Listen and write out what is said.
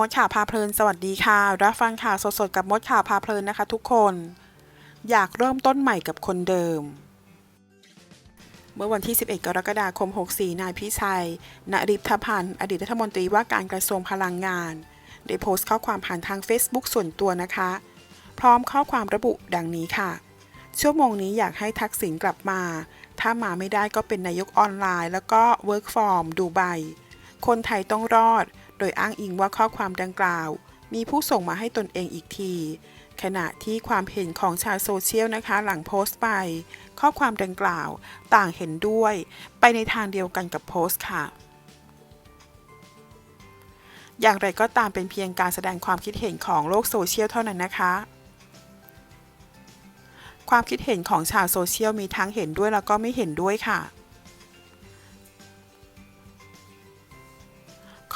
มดข่าวพาเพลินสวัสดีค่ะ รับฟังข่าวสดๆกับมดข่าวพาเพลินนะคะ ทุกคน อยากเริ่มต้นใหม่กับคนเดิม เมื่อวันที่ 11 กรกฎาคม 64 นายพิชัยณริพพันธ์ อดีตรัฐมนตรีว่าการกระทรวงพลังงาน ได้โพสต์ข้อความผ่านทาง Facebook ส่วนตัวนะคะ พร้อมข้อความระบุดังนี้ค่ะ ชั่วโมงนี้อยากให้ทักษิณกลับมา ถ้ามาไม่ได้ก็เป็นนายกออนไลน์ แล้วก็ Work from ดูไบคนไทยต้องรอด โดยอ้างอิงว่าข้อความดังกล่าว มีผู้ส่งมาให้ตนเองอีกที ขณะที่ความเห็นของชาวโซเชียลนะคะ หลังโพสต์ไป ข้อความดังกล่าวต่างเห็นด้วย ไปในทางเดียวกันกับโพสต์ค่ะอย่างไรก็ตามเป็นเพียงการแสดงความคิดเห็นของโลกโซเชียลเท่านั้นนะคะ ความคิดเห็นของชาวโซเชียลมีทั้งเห็นด้วยแล้วก็ไม่เห็นด้วยค่ะ